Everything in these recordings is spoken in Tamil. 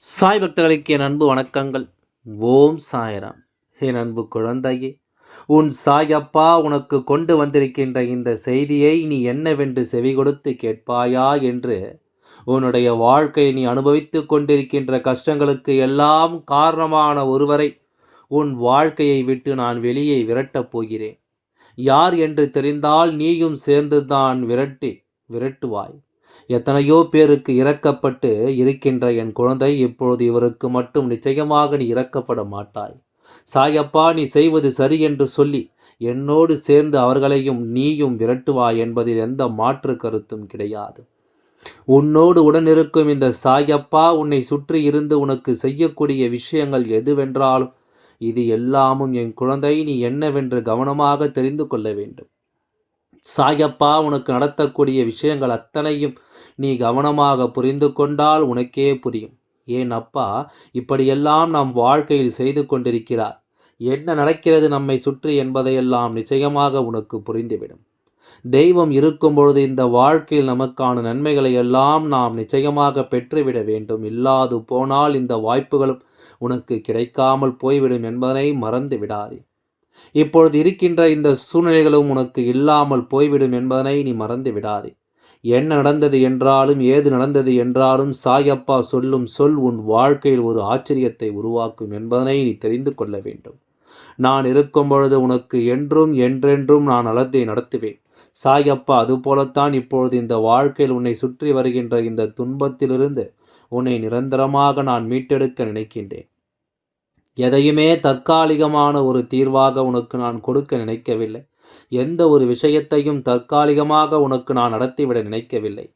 சாய் பக்தர்களுக்கு என் அன்பு வணக்கங்கள். ஓம் சாய்ராம். என் அன்பு குழந்தையே உன் சாயப்பா உனக்கு கொண்டு வந்திருக்கின்ற இந்த செய்தியை நீ என்னவென்று செவி கொடுத்து கேட்பாயா என்று உன்னுடைய வாழ்க்கை நீ அனுபவித்து கொண்டிருக்கின்ற கஷ்டங்களுக்கு எல்லாம் காரணமான ஒருவரை உன் வாழ்க்கையை விட்டு நான் வெளியே விரட்டப் போகிறேன். யார் என்று தெரிந்தால் நீயும் சேர்ந்துதான் விரட்டி விரட்டுவாய். எத்தனையோ பேருக்கு இறக்கப்பட்டு இருக்கின்ற என் குழந்தை இப்பொழுது இவருக்கு மட்டும் நிச்சயமாக நீ இறக்கப்பட மாட்டாய். சாயப்பா நீ செய்வது சரி என்று சொல்லி என்னோடு சேர்ந்து அவர்களையும் நீயும் விரட்டுவாய் என்பதில் எந்த மாற்று கருத்தும் கிடையாது. உன்னோடு உடனிருக்கும் இந்த சாயப்பா உன்னை சுற்றி இருந்து உனக்கு செய்யக்கூடிய விஷயங்கள் எதுவென்றாலும் இது எல்லாமும் என் குழந்தை நீ என்னவென்று கவனமாக தெரிந்து கொள்ள வேண்டும். சாயப்பா உனக்கு நடத்தக்கூடிய விஷயங்கள் அத்தனையும் நீ கவனமாக புரிந்து கொண்டால் உனக்கே புரியும். ஏன் அப்பா இப்படியெல்லாம் நாம் வாழ்க்கையில் செய்து கொண்டிருக்கிறார். என்ன நடக்கிறது நம்மை சுற்றி என்பதையெல்லாம் நிச்சயமாக உனக்கு புரிந்துவிடும். தெய்வம் இருக்கும் பொழுது இந்த வாழ்க்கையில் நமக்கான நன்மைகளை எல்லாம் நாம் நிச்சயமாக பெற்றுவிட வேண்டும். இல்லாது போனால் இந்த வாய்ப்புகளும் உனக்கு கிடைக்காமல் போய்விடும் என்பதனை மறந்து விடாதே இப்பொழுது இருக்கின்ற இந்த சூழ்நிலைகளும் உனக்கு இல்லாமல் போய்விடும் என்பதனை நீ மறந்து விடாதே. என்ன நடந்தது என்றாலும் ஏது நடந்தது என்றாலும் சாயப்பா சொல்லும் சொல் உன் வாழ்க்கையில் ஒரு ஆச்சரியத்தை உருவாக்கும் என்பதனை நீ தெரிந்து கொள்ள வேண்டும். நான் இருக்கும் பொழுது உனக்கு என்றும் என்றென்றும் நான் நலத்தை நடத்துவேன். சாயப்பா அதுபோலத்தான் இப்பொழுது இந்த வாழ்க்கையில் உன்னை சுற்றி வருகின்ற இந்த துன்பத்திலிருந்து உன்னை நிரந்தரமாக நான் மீட்டெடுக்க நினைக்கின்றேன். எதையுமே தற்காலிகமான ஒரு தீர்வாக உனக்கு நான் கொடுக்க நினைக்கவில்லை. எந்த ஒரு விஷயத்தையும் தற்காலிகமாக உனக்கு நான் நடத்திவிட நினைக்கவில்லை.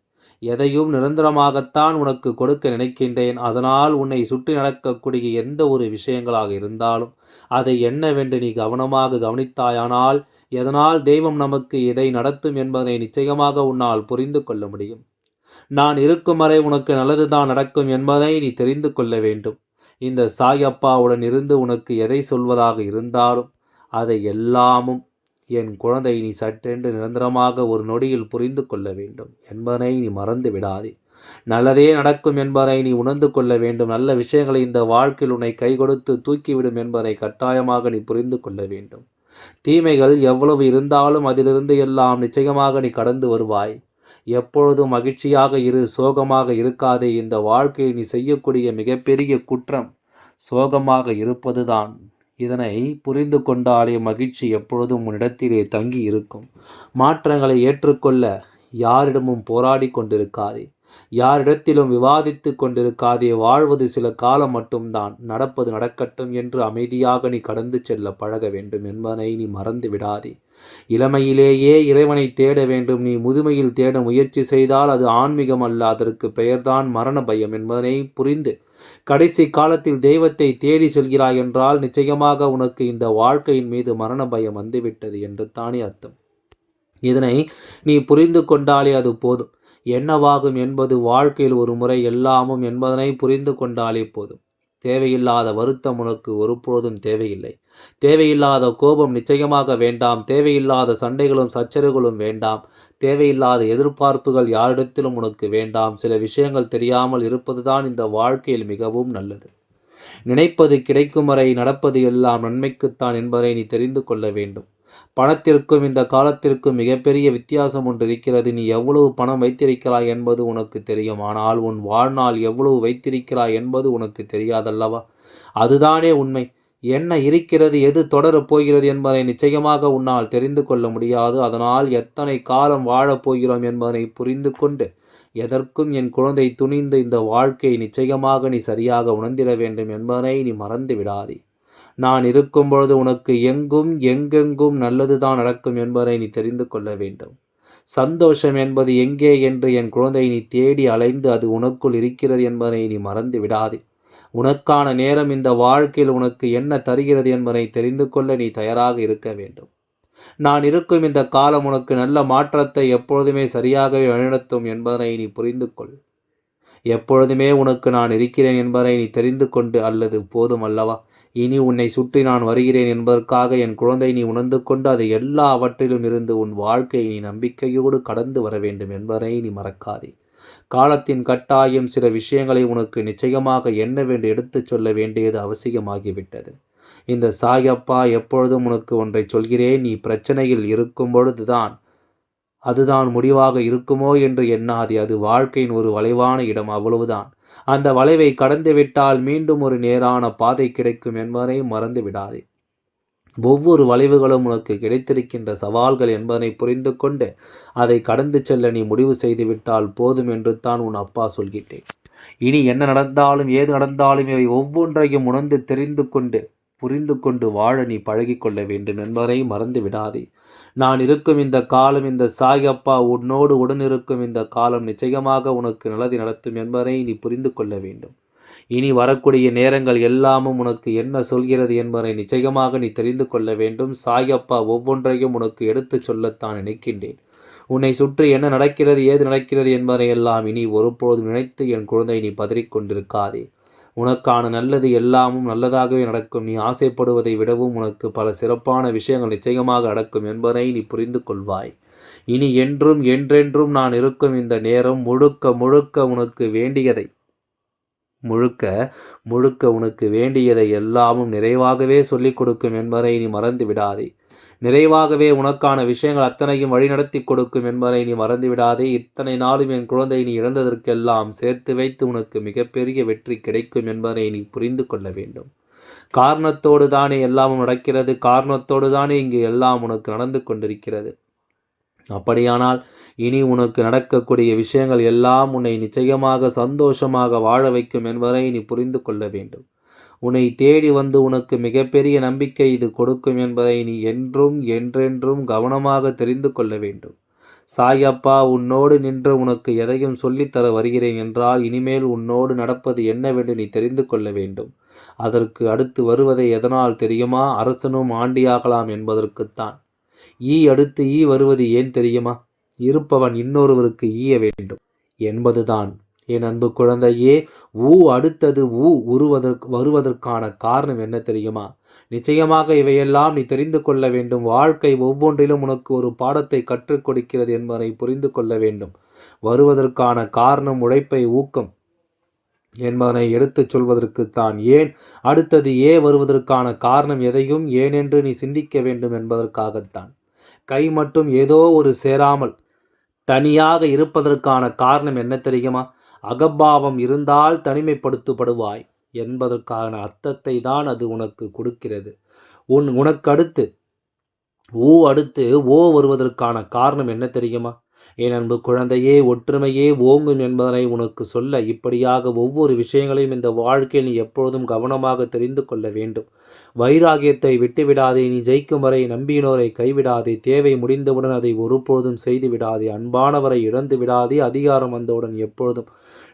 எதையும் நிரந்தரமாகத்தான் உனக்கு கொடுக்க நினைக்கின்றேன். அதனால் உன்னை சுற்றி நடக்கக்கூடிய எந்த ஒரு விஷயங்களாக இருந்தாலும் அதை என்னவென்று நீ கவனமாக கவனித்தாயானால் எதனால் தெய்வம் நமக்கு இதை நடத்தும் என்பதை நிச்சயமாக உன்னால் புரிந்து கொள்ள முடியும். நான் இருக்கும் வரை உனக்கு நல்லதுதான் நடக்கும் என்பதை நீ தெரிந்து கொள்ள வேண்டும். இந்த சாயப்பாவுடன் இருந்து உனக்கு எதை சொல்வதாக இருந்தாலும் அதை எல்லாமும் என் குழந்தை நீ சட்டென்று நிரந்தரமாக ஒரு நொடியில் புரிந்து கொள்ள வேண்டும். என்பதனை நீ மறந்து விடாதே. நல்லதே நடக்கும் என்பதை நீ உணர்ந்து கொள்ள வேண்டும். நல்ல விஷயங்களை இந்த வாழ்க்கையில் உன்னை கை கொடுத்து தூக்கிவிடும் என்பதை கட்டாயமாக நீ புரிந்து கொள்ள வேண்டும். தீமைகள் எவ்வளவு இருந்தாலும் அதிலிருந்து எல்லாம் நிச்சயமாக நீ கடந்து வருவாய். எப்பொழுதும் மகிழ்ச்சியாக இரு சோகமாக இருக்காதே. இந்த வாழ்க்கையை நீ செய்யக்கூடிய மிகப்பெரிய குற்றம் சோகமாக இருப்பதுதான். இதனை புரிந்து கொண்டாலே மகிழ்ச்சி எப்பொழுதும் உன்னிடத்திலே தங்கி இருக்கும் மாற்றங்களை ஏற்றுக்கொள்ள யாரிடமும் போராடி கொண்டிருக்காதே. யாரிடத்திலும் விவாதித்து கொண்டிருக்காதே வாழ்வது சில காலம் மட்டும்தான். நடப்பது நடக்கட்டும் என்று அமைதியாக நீ கடந்து செல்ல பழக வேண்டும் என்பதை நீ மறந்து விடாதே. இளமையிலேயே இறைவனை தேட வேண்டும். நீ முதுமையில் தேட முயற்சி செய்தால் அது ஆன்மீகம் அல்ல அதற்கு பெயர்தான் மரண பயம் என்பதனை புரிந்து கடைசி காலத்தில் தெய்வத்தை தேடி செல்கிறாய் என்றால் நிச்சயமாக உனக்கு இந்த வாழ்க்கையின் மீது மரண பயம் வந்துவிட்டது என்று தானே அர்த்தம். இதனை நீ புரிந்து கொண்டாலே அது போதும். என்னவாகும் என்பது வாழ்க்கையில் ஒரு முறை எல்லாமும் என்பதனை புரிந்து கொண்டாலே போதும். தேவையில்லாத வருத்தம் உனக்கு ஒருபொழுதும் தேவையில்லை. தேவையில்லாத கோபம் நிச்சயமாக வேண்டாம். தேவையில்லாத சண்டைகளும் சச்சரவுகளும் வேண்டாம். தேவையில்லாத எதிர்பார்ப்புகள் யாரிடத்திலும் உனக்கு வேண்டாம். சில விஷயங்கள் தெரியாமல் இருப்பதுதான் இந்த வாழ்க்கையில் மிகவும் நல்லது. நினைப்பது கிடைக்கும் வரை நடப்பது எல்லாம் நன்மைக்குத்தான் என்பதை நீ தெரிந்து கொள்ள வேண்டும். பணத்திற்கும் இந்த காலத்திற்கும் மிகப்பெரிய வித்தியாசம் ஒன்று இருக்கிறது. நீ எவ்வளவு பணம் வைத்திருக்கிறாய் என்பது உனக்கு தெரியும். ஆனால் உன் வாழ்நாள் எவ்வளவு வைத்திருக்கிறாய் என்பது உனக்கு தெரியாதல்லவா? அதுதானே உண்மை. என்ன இருக்கிறது எது தொடரப் போகிறது என்பதை நிச்சயமாக உன்னால் தெரிந்து கொள்ள முடியாது. அதனால் எத்தனை காலம் வாழப் போகிறோம் என்பதை புரிந்து கொண்டு எதற்கும் என் குழந்தை துணிந்து இந்த வாழ்க்கையை நிச்சயமாக நீ சரியாக உணர்ந்திட வேண்டும் என்பதனை நீ மறந்து விடாதே. நான் இருக்கும் பொழுது உனக்கு எங்கும் எங்கெங்கும் நல்லதுதான் நடக்கும் என்பதை நீ தெரிந்து கொள்ள வேண்டும். சந்தோஷம் என்பது எங்கே என்று என் குழந்தை நீ தேடி அலைந்து அது உனக்குள் இருக்கிறது என்பதை நீ மறந்து விடாதே. உனக்கான நேரம் இந்த வாழ்க்கையில் உனக்கு என்ன தருகிறது என்பதை தெரிந்து கொள்ள நீ தயாராக இருக்க வேண்டும். நான் இருக்கும் இந்த காலம் உனக்கு நல்ல மாற்றத்தை எப்பொழுதுமே சரியாகவே வழிநடத்தும் என்பதனை நீ புரிந்து கொள். எப்பொழுதுமே உனக்கு நான் இருக்கிறேன் என்பதை நீ தெரிந்து கொண்டு அல்லது போதும் அல்லவா? இனி உன்னை சுற்றி நான் வருகிறேன் என்பதற்காக என் குழந்தை நீ உணர்ந்து கொண்டு அதை எல்லாவற்றிலும் இருந்து உன் வாழ்க்கையை நீ நம்பிக்கையோடு கடந்து வர வேண்டும் என்பதை நீ மறக்காதே. காலத்தின் கட்டாயம் சில விஷயங்களை உனக்கு நிச்சயமாக என்னவென்று எடுத்துச் சொல்ல வேண்டியது அவசியமாகிவிட்டது. இந்த சாயப்பா எப்பொழுதும் உனக்கு ஒன்றை சொல்கிறேன் நீ பிரச்சனையில் இருக்கும் பொழுதுதான் அதுதான் முடிவாக இருக்குமோ என்று எண்ணாதே அது வாழ்க்கையின் ஒரு வளைவான இடம் அவ்வளவுதான். அந்த வளைவை கடந்துவிட்டால் மீண்டும் ஒரு நேரான பாதை கிடைக்கும் என்பதை மறந்து விடாதே. ஒவ்வொரு வளைவுகளும் உனக்கு கிடைத்திருக்கின்ற சவால்கள் என்பதனை புரிந்து கொண்டு அதை கடந்து செல்ல நீ முடிவு செய்துவிட்டால் போதும் என்று தான் உன் அப்பா சொல்கிட்டேன் இனி என்ன நடந்தாலும் ஏது நடந்தாலும் இவை ஒவ்வொன்றையும் உணர்ந்து தெரிந்து கொண்டு புரிந்து கொண்டு வாழ நீ பழகிக்கொள்ள வேண்டும் என்பதை மறந்து விடாதே. நான் இருக்கும் இந்த காலம் இந்த சாயப்பா உன்னோடு உடன் இருக்கும் இந்த காலம் நிச்சயமாக உனக்கு நல்லது நடத்தும் என்பதை நீ புரிந்து கொள்ள வேண்டும். இனி வரக்கூடிய நேரங்கள் எல்லாமும் உனக்கு என்ன சொல்கிறது என்பதை நிச்சயமாக நீ தெரிந்து கொள்ள வேண்டும். சாயப்பா ஒவ்வொன்றையும் உனக்கு எடுத்துச் சொல்லத்தான் நினைக்கின்றேன். உன்னை சுற்றி என்ன நடக்கிறது ஏது நடக்கிறது என்பதை எல்லாம் இனி ஒருபோதும் நினைத்து என் குழந்தை நீ பதறிக்கொண்டிருக்காதே உனக்கான நல்லது எல்லாமும் நல்லதாகவே நடக்கும். நீ ஆசைப்படுவதை விடவும் உனக்கு பல சிறப்பான விஷயங்கள் நிச்சயமாக நடக்கும் என்பதை நீ புரிந்து கொள்வாய். இனி என்றும் என்றென்றும் நான் இருக்கும் இந்த நேரம் முழுக்க முழுக்க உனக்கு வேண்டியதை முழுக்க முழுக்க உனக்கு வேண்டியதை எல்லாமும் நிறைவாகவே சொல்லிக் கொடுக்கும் என்பதை நீ மறந்து விடாதே. நிறைவாகவே உனக்கான விஷயங்கள் அத்தனையும் வழிநடத்தி கொடுக்கும் என்பதை நீ மறந்துவிடாதே. இத்தனை நாளும் என் குழந்தை நீ இழந்ததற்கெல்லாம் சேர்த்து வைத்து உனக்கு மிகப்பெரிய வெற்றி கிடைக்கும் என்பதை நீ புரிந்து கொள்ள வேண்டும். காரணத்தோடு தானே எல்லாமும் நடக்கிறது. காரணத்தோடு தானே இங்கு எல்லாம் உனக்கு நடந்து கொண்டிருக்கிறது. அப்படியானால் இனி உனக்கு நடக்கக்கூடிய விஷயங்கள் எல்லாம் உன்னை நிச்சயமாக சந்தோஷமாக வாழ வைக்கும் என்பதை நீ புரிந்து கொள்ள வேண்டும். உன்னை தேடி வந்து உனக்கு மிகப்பெரிய நம்பிக்கை இது கொடுக்கும் என்பதை நீ என்றும் என்றென்றும் கவனமாக தெரிந்து கொள்ள வேண்டும். சாயப்பா உன்னோடு நின்று உனக்கு எதையும் சொல்லித்தர வருகிறேன் என்றால் இனிமேல் உன்னோடு நடப்பது என்னவென்று நீ தெரிந்து கொள்ள வேண்டும். அதற்கு அடுத்து வருவதை எதனால் தெரியுமா? அரசனும் ஆண்டியாகலாம் என்பதற்குத்தான். ஈ அடுத்து ஈ வருவது ஏன் தெரியுமா? இருப்பவன் இன்னொருவருக்கு ஈய வேண்டும். என்பதுதான். என் அன்பு குழந்தையே ஊ அடுத்தது ஊ உருவதற்கு வருவதற்கான காரணம் என்ன தெரியுமா? நிச்சயமாக இவையெல்லாம் நீ தெரிந்து கொள்ள வேண்டும். வாழ்க்கை ஒவ்வொன்றிலும் உனக்கு ஒரு பாடத்தை கற்றுக் கொடுக்கிறது என்பதை புரிந்து கொள்ள வேண்டும். வருவதற்கான காரணம் உழைப்பை ஊக்கம் என்பதனை எடுத்துச் சொல்வதற்குத்தான் ஏன்? அடுத்தது ஏ வருவதற்கான காரணம் எதையும் ஏனென்று நீ சிந்திக்க வேண்டும் என்பதற்காகத்தான். கை மட்டும் ஏதோ ஒரு சேராமல் தனியாக இருப்பதற்கான காரணம் என்ன தெரியுமா? அகபாவம் இருந்தால் தனிமைப்படுத்தப்படுவாய் என்பதற்கான அர்த்தத்தை தான் அது உனக்கு கொடுக்கிறது. உன் உனக்கு அடுத்து ஊ அடுத்து ஓ வருவதற்கான காரணம் என்ன தெரியுமா? என் அன்பு குழந்தையே ஒற்றுமையே ஓங்கும் என்பதனை உனக்கு சொல்ல இப்படியாக ஒவ்வொரு விஷயங்களையும் இந்த வாழ்க்கையில் நீ எப்பொழுதும் கவனமாக தெரிந்து கொள்ள வேண்டும். வைராகியத்தை விட்டுவிடாதே நீ ஜெயிக்கும் வரை நம்பினோரை கைவிடாதே தேவை முடிந்தவுடன் அதை ஒருபொழுதும் செய்து விடாதே அன்பானவரை இழந்து விடாதே அதிகாரம் வந்தவுடன் எப்பொழுதும்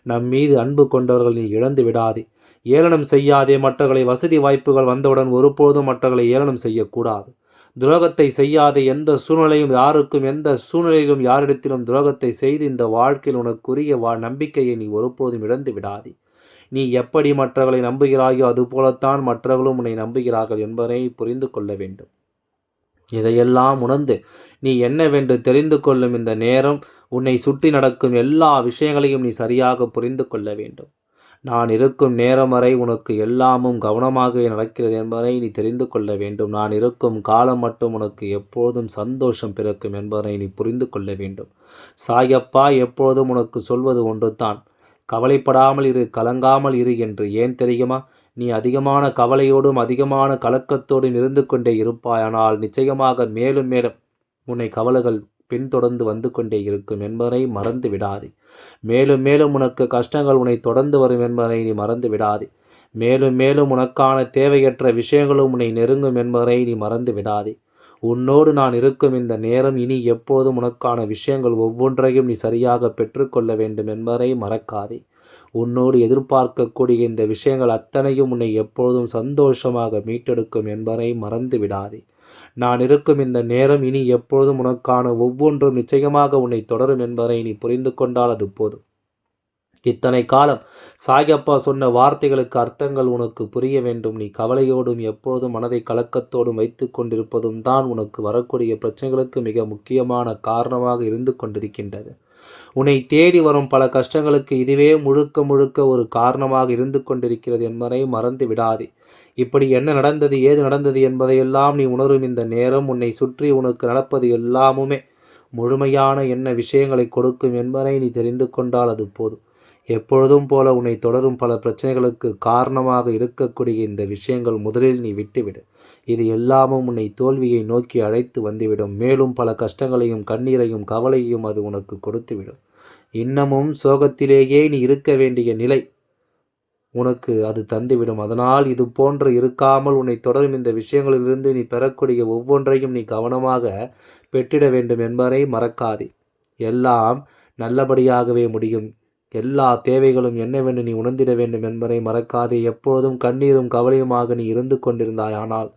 நம் மீது அன்பு கொண்டவர்கள் நீ இழந்து விடாதே. ஏளனம் செய்யாதே மற்றவர்களை. வசதி வாய்ப்புகள் வந்தவுடன் ஒருபோதும் மற்றவர்களை ஏளனம் செய்யக்கூடாது. துரோகத்தை செய்யாத. எந்த சூழ்நிலையும் யாருக்கும் எந்த சூழ்நிலையிலும் யாரிடத்திலும் துரோகத்தை செய்து இந்த வாழ்க்கையில் உனக்குரிய வா நம்பிக்கையை நீ ஒருபோதும் இழந்து விடாதே. நீ எப்படி மற்றவர்களை நம்புகிறாயோ அதுபோலத்தான் மற்றவர்களும் உன்னை நம்புகிறார்கள் என்பதை புரிந்து கொள்ள வேண்டும். இதையெல்லாம் உணர்ந்து நீ என்னவென்று தெரிந்து கொள்ளும் இந்த நேரம் உன்னை சுற்றி நடக்கும் எல்லா விஷயங்களையும் நீ சரியாக புரிந்து கொள்ள வேண்டும். நான் இருக்கும் நேரம் வரை உனக்கு எல்லாமும் கவனமாக நடக்கிறது என்பதை நீ தெரிந்து கொள்ள வேண்டும். நான் இருக்கும் காலம் மட்டும் உனக்கு எப்போதும் சந்தோஷம் பிறக்கும் என்பதை நீ புரிந்து கொள்ள வேண்டும். சாயப்பா எப்போதும் உனக்கு சொல்வது ஒன்று தான் கவலைப்படாமல் இரு கலங்காமல் இரு என்று ஏன் தெரியுமா? நீ அதிகமான கவலையோடும் அதிகமான கலக்கத்தோடும் இருந்து கொண்டே இருப்பாயானால் நிச்சயமாக மேலும் மேலும் உன்னை கவலைகள் பின்தொடர்ந்து வந்து கொண்டே இருக்கும் என்பதை மறந்து விடாது. மேலும் மேலும் உனக்கு கஷ்டங்கள் உன்னை தொடர்ந்து வரும் என்பதை நீ மறந்து விடாது. மேலும் மேலும் உனக்கான தேவையற்ற விஷயங்களும் உன்னை நெருங்கும் என்பதை நீ மறந்து விடாதே. உன்னோடு நான் இருக்கும் இந்த நேரம் இனி எப்போதும் உனக்கான விஷயங்கள் ஒவ்வொன்றையும் நீ சரியாக பெற்றுக்கொள்ள வேண்டும் என்பதை மறக்காதே. உன்னோடு எதிர்பார்க்கக்கூடிய இந்த விஷயங்கள் அத்தனையும் உன்னை எப்பொழுதும் சந்தோஷமாக மீட்டெடுக்கும் என்பதை மறந்து விடாதே. நான் இருக்கும் இந்த நேரம் இனி எப்பொழுதும் உனக்கான ஒவ்வொன்றும் நிச்சயமாக உன்னை தொடரும் என்பதை நீ புரிந்து கொண்டால் அது போதும். இத்தனை காலம் சாயப்பா சொன்ன வார்த்தைகளுக்கு அர்த்தங்கள் உனக்கு புரிய வேண்டும். நீ கவலையோடும் எப்பொழுதும் மனதை கலக்கத்தோடும் வைத்து கொண்டிருப்பதும் தான் உனக்கு வரக்கூடிய பிரச்சனைகளுக்கு மிக முக்கியமான காரணமாக இருந்து கொண்டிருக்கின்றது. உன்னை தேடி வரும் பல கஷ்டங்களுக்கு இதுவே முழுக்க முழுக்க ஒரு காரணமாக இருந்து கொண்டிருக்கிறது என்பதை மறந்து விடாதே. இப்படி என்ன நடந்தது ஏது நடந்தது என்பதையெல்லாம் நீ உணரும் இந்த நேரம் உன்னை சுற்றி உனக்கு நடப்பது எல்லாமுமே முழுமையான என்ன விஷயங்களை கொடுக்கும் என்பதை நீ தெரிந்து கொண்டால் அது போதும். எப்பொழுதும் போல உன்னை தொடரும் பல பிரச்சனைகளுக்கு காரணமாக இருக்கக்கூடிய இந்த விஷயங்கள் முதலில் நீ விட்டுவிடு. இது எல்லாமும் உன்னை தோல்வியை நோக்கி அழைத்து வந்துவிடும். மேலும் பல கஷ்டங்களையும் கண்ணீரையும் கவலையும் அது உனக்கு கொடுத்துவிடும். இன்னமும் சோகத்திலேயே நீ இருக்க வேண்டிய நிலை உனக்கு அது தந்துவிடும். அதனால் இது போன்று இருக்காமல் உன்னை தொடரும் இந்த விஷயங்களிலிருந்து நீ பெறக்கூடிய ஒவ்வொன்றையும் நீ கவனமாக பெற்றிட வேண்டும் என்பதை மறக்காதே. எல்லாம் நல்லபடியாகவே முடியும். எல்லா தேவைகளும் என்னவென்று நீ உணர்ந்திட வேண்டும் என்பதை மறக்காதே. எப்பொழுதும் கண்ணீரும் கவலையுமாக நீ இருந்து கொண்டிருந்தாய். ஆனால்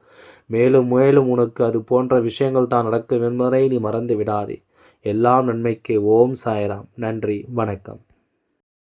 மேலும் மேலும் உனக்கு அது போன்ற விஷயங்கள் தான் நடக்கும் என்பதை நீ மறந்து விடாதே எல்லாம் நன்மைக்கு. ஓம் சாய்ராம். நன்றி. வணக்கம்.